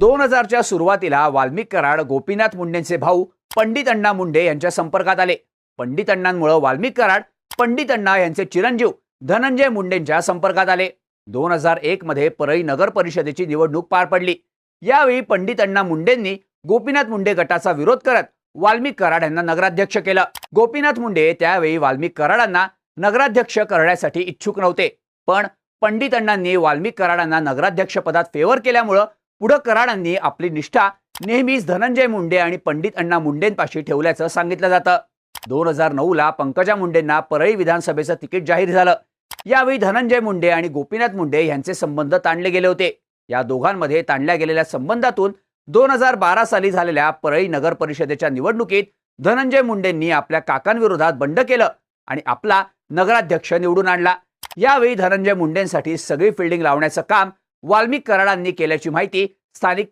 दोन हजारच्या सुरुवातीला वाल्मिक कराड गोपीनाथ मुंडेंचे भाऊ पंडित अण्णा मुंडे यांच्या संपर्कात आले. पंडित अण्णांमुळे वाल्मिक कराड पंडित अण्णा यांचे चिरंजीव धनंजय मुंडेंच्या संपर्कात आले. दोन हजार एक मध्ये परळी नगर परिषदेची निवडणूक पार पडली. यावेळी पंडित अण्णा मुंडेंनी गोपीनाथ मुंडे गटाचा विरोध करत वाल्मिक कराड यांना नगराध्यक्ष केलं. गोपीनाथ मुंडे त्यावेळी वाल्मिक कराडांना नगराध्यक्ष करण्यासाठी इच्छुक नव्हते. पण पंडित अण्णांनी वाल्मिक कराडांना नगराध्यक्ष पदात फेवर केल्यामुळं पुढं कराडांनी आपली निष्ठा नेहमीच धनंजय मुंडे आणि पंडित अण्णा मुंडेंपाशी ठेवल्याचं सांगितलं जातं. दोन हजार नऊ ला पंकजा मुंडेंना परळी विधानसभेचं तिकीट जाहीर झालं. यावेळी धनंजय मुंडे आणि गोपीनाथ मुंडे यांचे संबंध ताणले गेले होते. या दोघांमध्ये ताणल्या गेलेल्या संबंधातून दोन हजार बारा साली झालेल्या परळी नगर परिषदेच्या निवडणुकीत धनंजय मुंडेंनी आपल्या काकांविरोधात बंड केलं आणि आपला नगराध्यक्ष निवडून आणला. यावेळी धनंजय मुंडेंसाठी सगळी फिल्डिंग लावण्याचं काम वाल्मिक कराडांनी केल्याची माहिती स्थानिक